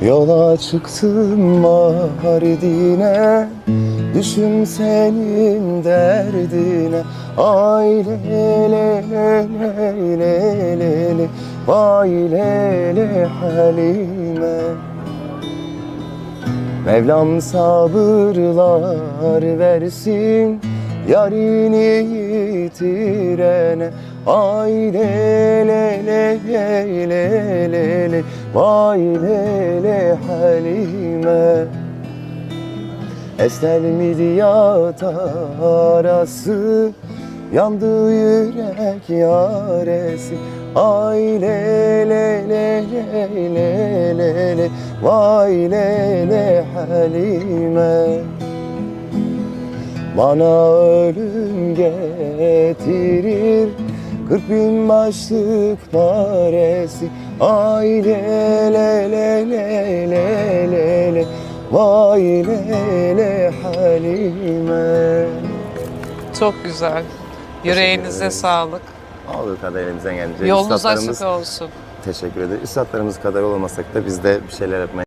Yola çıktım Mardin'e Düşün senin derdine. Ay le le le le le le le Vay le le halime. Mevlam sabırlar versin Yarini yitirene. Ay le le le le le le le Vay le le halime. Estel midyat arası Yandı yürek yaresi. Ay le le le le le le le Vay le le halime. Bana ölüm getirir Kırk bin başlık paresi Ay le le le le le le le Vay le le halime Çok güzel. Yüreğinize ederim. sağlık. Olur kadar elimizden gelince. Yolunuz açık olsun. Teşekkür ederiz. Üstadlarımız kadar olamasak da biz de bir şeyler yapmaya